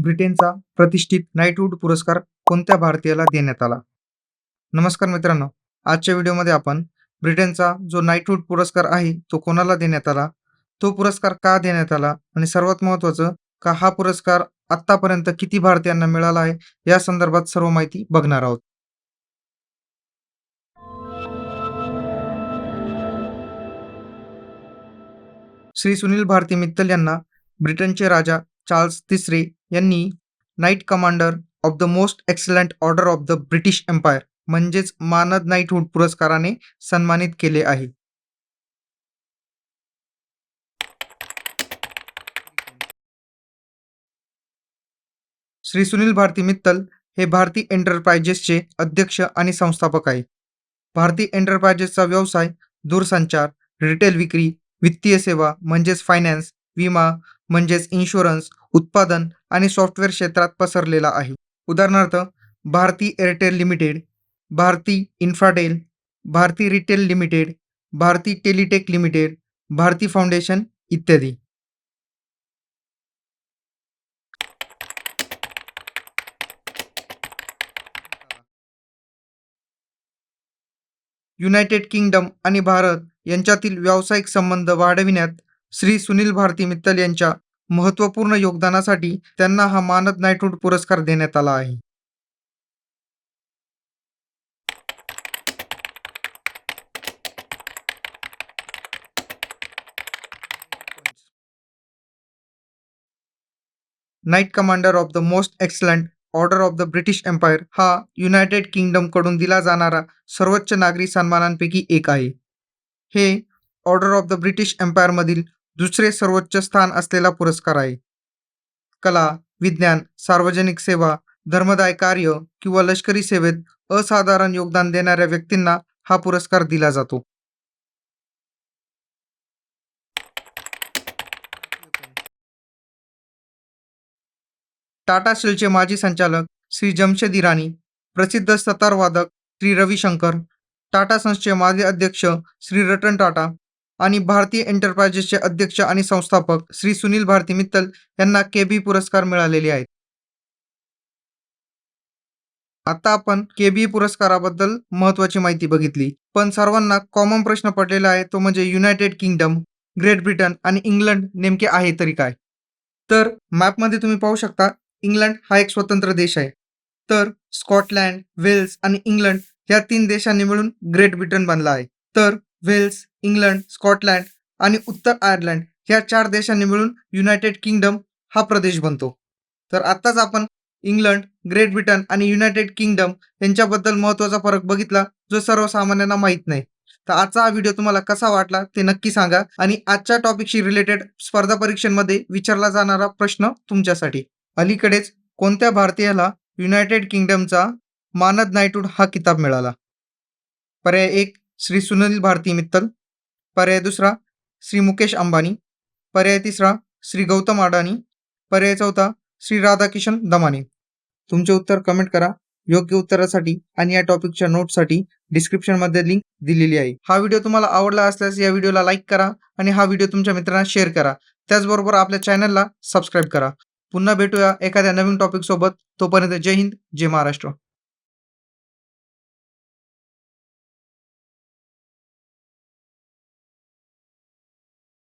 ब्रिटनचा प्रतिष्ठित नाईटवूड पुरस्कार कोणत्या भारतीयाला देण्यात आला? नमस्कार मित्रांनो आजच्या व्हिडिओमध्ये आपण ब्रिटनचा जो नाईटवूड पुरस्कार आहे तो कोणाला देण्यात आला? तो पुरस्कार का देण्यात आला? आणि सर्वात महत्त्वाचं का हा पुरस्कार आत्तापर्यंत किती भारतीयांना मिळाला आहे? या संदर्भात सर्व माहिती बघणार आहोत. श्री सुनील भारती मित्तल यांना ब्रिटनचे राजा चार्ल्स तिसरे यांनी knight commander of the most excellent order of the British Empire म्हणजेच मानद नाईटहूड पुरस्काराने सन्मानित केले आहे. श्री सुनील भारती मित्तल हे भारती एंटरप्राइजेसचे अध्यक्ष आणि संस्थापक आहे भारती एंटरप्राइजेसचा व्यवसाय दूरसंचार रिटेल विक्री वित्तीय सेवा म्हणजेच फायनान्स विमा म्हणजेच इन्शुरन्स उत्पादन आणि सॉफ्टवेअर क्षेत्रात पसरलेला आहे. उदाहरणार्थ Bharti Airtel limited Bharti Infratel Bharti retail limited Bharti Teletech limited Bharti foundation इत्यादी. युनायटेड किंगडम आणि भारत यांच्यातील व्यावसायिक संबंध वाढविण्यात श्री सुनील भारती मित्तल यांच्या महत्त्वपूर्ण योगदानासाठी त्यांना हा मानद नाईटहूड पुरस्कार देण्यात आला आहे. Knight commander of the most excellent order of the British Empire हा युनायटेड किंगडमकडून दिला जाणारा सर्वोच्च नागरी सन्मानांपैकी एक आहे. हे ऑर्डर ऑफ द ब्रिटिश एम्पायरमधील दुसरे सर्वोच्च स्थान असलेला पुरस्कार आहे. कला विज्ञान सार्वजनिक सेवा धर्मदाय कार्य किंवा लष्करी सेवेत असाधारण योगदान देणाऱ्या व्यक्तींना हा पुरस्कार दिला जातो. टाटा स्टीलचे माजी संचालक श्री जमशेद इराणी प्रसिद्ध सतारवादक श्री रविशंकर टाटा संस्थेचे माजी अध्यक्ष श्री रतन टाटा आणि भारतीय एंटरप्राइजेसचे अध्यक्ष आणि संस्थापक श्री सुनील भारती मित्तल यांना केबी पुरस्कार मिळालेले आहेत. आता आपण केबी पुरस्काराबद्दल महत्वाची माहिती बघितली. पण सर्वांना कॉमन प्रश्न पडलेला आहे तो म्हणजे युनायटेड किंगडम ग्रेट ब्रिटन आणि इंग्लंड नेमके आहे तरी काय? तर मॅपमध्ये तुम्ही पाहू शकता इंग्लंड हा एक स्वतंत्र देश आहे. तर स्कॉटलँड वेल्स आणि इंग्लंड या तीन देशांनी मिळून ग्रेट ब्रिटन बनला आहे. तर वेल्स इंग्लंड स्कॉटलँड आणि उत्तर आयर्लंड ह्या चार देशांनी मिळून युनायटेड किंगडम हा प्रदेश बनतो. तर आत्ताच आपण इंग्लंड ग्रेट ब्रिटन आणि युनायटेड किंगडम यांच्याबद्दल महत्त्वाचा फरक बघितला जो सर्वसामान्यांना माहीत नाही. तर आजचा हा व्हिडिओ तुम्हाला कसा वाटला ते नक्की सांगा आणि आजच्या टॉपिकशी रिलेटेड स्पर्धा परीक्षांमध्ये विचारला जाणारा प्रश्न तुमच्यासाठी. अलीकडेच कोणत्या भारतीयाला युनायटेड किंगडमचा मानद नायटूड हा किताब मिळाला? पर्याय एक श्री सुनील भारती मित्तल. पर्याय दुसरा श्री मुकेश अंबानी. पर्याय तिसरा श्री गौतम अडानी. पर्याय चौथा श्री राधाकिशन दमानी. तुमचे उत्तर कमेंट करा. योग्य उत्तरासाठी आणि या टॉपिकच्या नोटसाठी डिस्क्रिप्शनमध्ये लिंक दिलेली आहे. हा व्हिडिओ तुम्हाला आवडला असल्यास या व्हिडिओला लाईक करा आणि हा व्हिडिओ तुमच्या मित्रांना शेअर करा. त्याचबरोबर आपल्या चॅनलला सबस्क्राईब करा. पुन्हा भेटूया एखाद्या नवीन टॉपिकसोबत तोपर्यंत जय हिंद जय महाराष्ट्र.